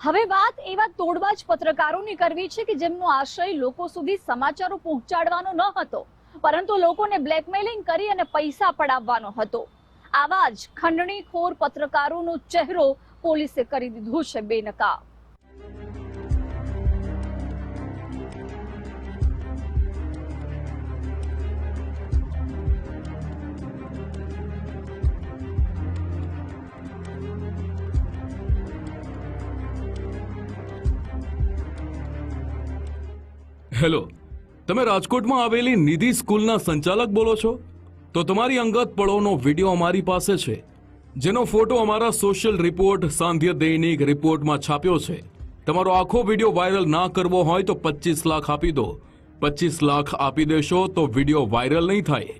હવે વાત એવા તોડબાજ પત્રકારોની કરવી છે કે જેમનો આશય લોકો સુધી સમાચારો પહોંચાડવાનો ન હતો, પરંતુ લોકોને બ્લેકમેલિંગ કરી અને પૈસા પડાવવાનો હતો. આવા જ ખંડણીખોર પત્રકારોનો ચહેરો પોલીસે કરી દીધો છે બેનકાબ. હેલો, તમે રાજકોટમાં આવેલી નિધિ સ્કૂલના સંચાલક બોલો છો? તો તમારી અંગત પળોનો વીડિયો અમારી પાસે છે, જેનો ફોટો અમારા સોશિયલ રિપોર્ટ સાંધ્ય દૈનિક રિપોર્ટમાં છાપ્યો છે. તમારો આખો વીડિયો વાયરલ ના કરવો હોય તો પચીસ લાખ આપી દો. પચીસ લાખ આપી દેશો તો વીડિયો વાયરલ નહીં થાય.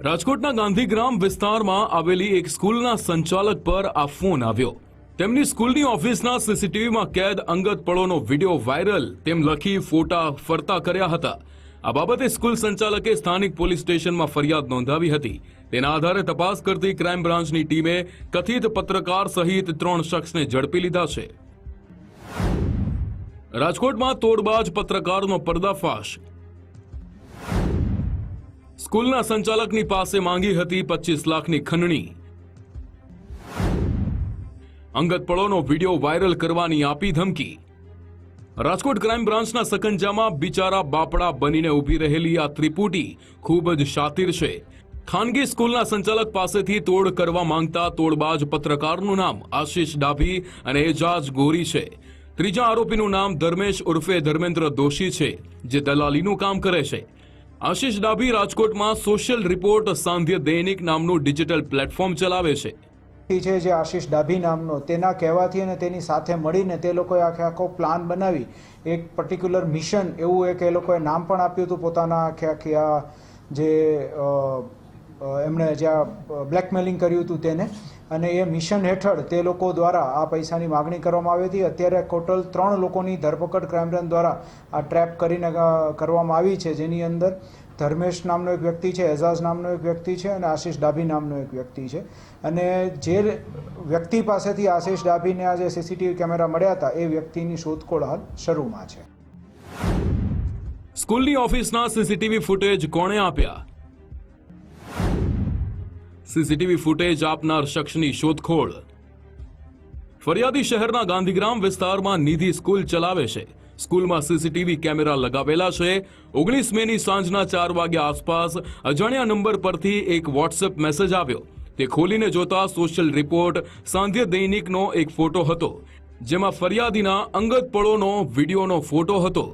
રાજકોટના ગાંધીગ્રામ વિસ્તારમાં આવેલી એક સ્કૂલના સંચાલક પર આ ફોન આવ્યો. તેમની સ્કૂલની ઓફિસના સીસીટીવીમાં કેદ અંગત પળોનો વીડિયો વાયરલ. તેમ લખી ફોટા ફરતા કર્યા હતા. આ બાબતે સ્કૂલ સંચાલકે સ્થાનિક પોલીસ સ્ટેશનમાં ફરિયાદ નોંધાવી હતી. તેના આધારે તપાસ કરતી ક્રાઇમ બ્રાન્ચની ટીમે કથિત પત્રકાર સહિત ત્રણ શખ્સને ઝડપી લીધા છે. રાજકોટમાં તોડબાજ પત્રકારનો પર્દાફાશ. સ્કૂલના સંચાલકની પાસે માંગી હતી પચીસ લાખની ખંડણી. અંગત પળોનો વીડિયો વાયરલ કરવાની આપી ધમકી. રાજકોટ ક્રાઇમ બ્રાન્ચના સકંજામાં બિચારા બાપડા બનીને ઊભી રહેલી આ ત્રિપુટી ખૂબ જ શાતિર છે. ખાનગી સ્કૂલના સંચાલક પાસેથી તોડ કરવા માંગતા તોડબાજ પત્રકારનું નામ આશીષ ડાભી અને એજાજ ગોરી છે. ત્રીજા આરોપીનું નામ ધર્મેશ ઉર્ફે ધર્મેન્દ્ર દોશી છે, જે દલાલીનું કામ કરે છે. આશીષ ડાભી રાજકોટમાં સોશિયલ રિપોર્ટ સાંધ્ય દૈનિક નામનું ડિજિટલ પ્લેટફોર્મ ચલાવે છે. છે જે આશીષ ડાભી નામનો, તેના કહેવાથી અને તેની સાથે મળીને તે લોકોએ આખે આખો પ્લાન બનાવી. એક પર્ટિક્યુલર મિશન એવું એક એ લોકોએ નામ પણ આપ્યું હતું પોતાના આખે આખી આ જે એમણે જ્યાં બ્લેકમેલિંગ કર્યું હતું તેને. અને એ મિશન હેઠળ તે લોકો દ્વારા આ પૈસાની માગણી કરવામાં આવી હતી. અત્યારે ટોટલ ત્રણ લોકોની ધરપકડ ક્રાઇમ બ્રાન્ચ દ્વારા આ ટ્રેપ કરીને કરવામાં આવી છે જેની અંદર ધર્મેશ નામનો એક વ્યક્તિ છે, એઝાઝ નામનો એક વ્યક્તિ છે અને આશીષ ડાભી નામનો એક વ્યક્તિ છે. અને જે વ્યક્તિ પાસેથી આશીષ ડાભીને આ જે સીસીટીવી કેમેરા મળ્યા હતા, એ વ્યક્તિની શોધખોળ હાલ શરૂમાં છે. સ્કૂલની ઓફિસના સીસીટીવી ફૂટેજ કોણે આપ્યા? સીસીટીવી ફૂટેજ આપનાર શખ્સની શોધખોળ. ફરિયાદી શહેરના ગાંધીગ્રામ વિસ્તારમાં નિધિ સ્કૂલ ચલાવે છે. સ્કૂલમાં સીસીટીવી કેમેરા લગાવેલા છે. ઓગણીસ મેની સાંજના ચાર વાગ્યા આસપાસ અજાણ્યા નંબર પરથી એક વોટ્સએપ મેસેજ આવ્યો. તે ખોલીને જોતા સોશિયલ રિપોર્ટ સાંધ્ય દૈનિકનો એક ફોટો હતો, જેમાં ફરિયાદીના અંગત પળોનો, વિડીયોનો ફોટો હતો.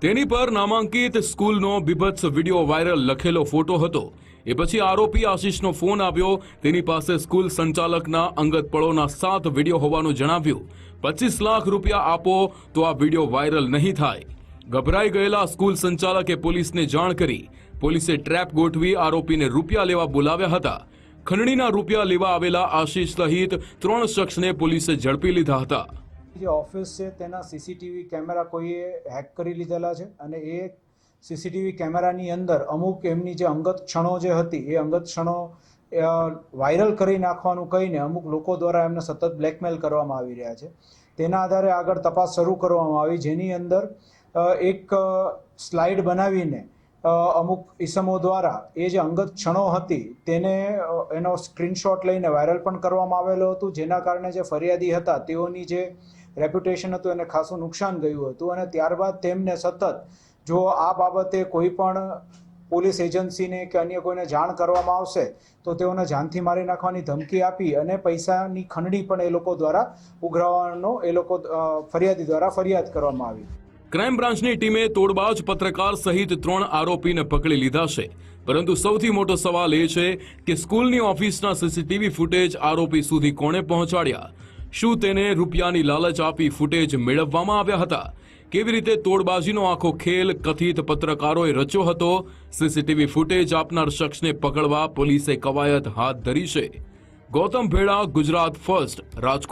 તેની પર નામાંકિત સ્કૂલનો બીભત્સ વીડિયો વાયરલ લખેલો ફોટો હતો. એ પછી આરોપી આશીષનો ફોન આવ્યો. તેની પાસે સ્કૂલ સંચાલકના અંગત પળોના સાત વીડિયો હોવાનું જણાવ્યું. પચીસ લાખ રૂપિયા આપો તો આ વીડિયો વાયરલ નહીં થાય. ગભરાઈ ગયેલા સ્કૂલ સંચાલકે પોલીસને જાણ કરી. પોલીસે ટ્રેપ ગોઠવી આરોપીને રૂપિયા લેવા બોલાવ્યા હતા. ખંડણીના રૂપિયા લેવા આવેલા આશીષ સહિત ત્રણ શખ્સને પોલીસે ઝડપી લીધા હતા. જે ઓફિસ છે તેના સીસીટીવી કેમેરા કોઈએ હેક કરી લીધેલા છે અને એ સીસીટીવી કેમેરાની અંદર અમુક એમની જે અંગત ક્ષણો જે હતી, એ અંગત ક્ષણો વાયરલ કરી નાખવાનું કહીને અમુક લોકો દ્વારા એમને સતત બ્લેકમેલ કરવામાં આવી રહ્યા છે. તેના આધારે આગળ તપાસ શરૂ કરવામાં આવી, જેની અંદર એક સ્લાઇડ બનાવીને અમુક ઇસમો દ્વારા એ જે અંગત ક્ષણો હતી તેને એનો સ્ક્રીનશોટ લઈને વાયરલ પણ કરવામાં આવેલો હતું, જેના કારણે જે ફરિયાદી હતા તેઓની જે રેપ્યુટેશન હતું, એને ખાસું નુકસાન ગયું હતું અને ત્યારબાદ તેમને સતત જો આ બાબતે કોઈ પણ પોલીસ એજન્સીને કે અન્ય કોઈને જાણ કરવામાં આવશે, તો તેઓને જાનથી મારી નાખવાની ધમકી આપી અને પૈસાની ખંડણી પણ એ લોકો દ્વારા ઉઘરાવવાનો, એ લોકો ફરિયાદી દ્વારા ફરિયાદ કરવામાં આવી. ક્રાઇમ બ્રાન્ચની ટીમે તોડબાજ પત્રકાર સહિત ત્રણ આરોપીને પકડી લીધા છે. પરંતુ સૌથી મોટો સવાલ એ છે કે સ્કૂલની ઓફિસના સીસીટીવી ફૂટેજ આરોપી સુધી કોણે પહોંચાડ્યા? શું તેને રૂપિયાની લાલચ આપી ફૂટેજ મેળવવામાં આવ્યા હતા? કેવી રીતે તોડબાજીનો આખો ખેલ કથિત પત્રકારોએ રચ્યો હતો? સીસીટીવી ફૂટેજ આપનાર શખ્સને પકડવા પોલીસે કવાયત હાથ ધરી છે. ગૌતમ ભેડા ગુજરાત ફર્સ્ટ, રાજકોટ.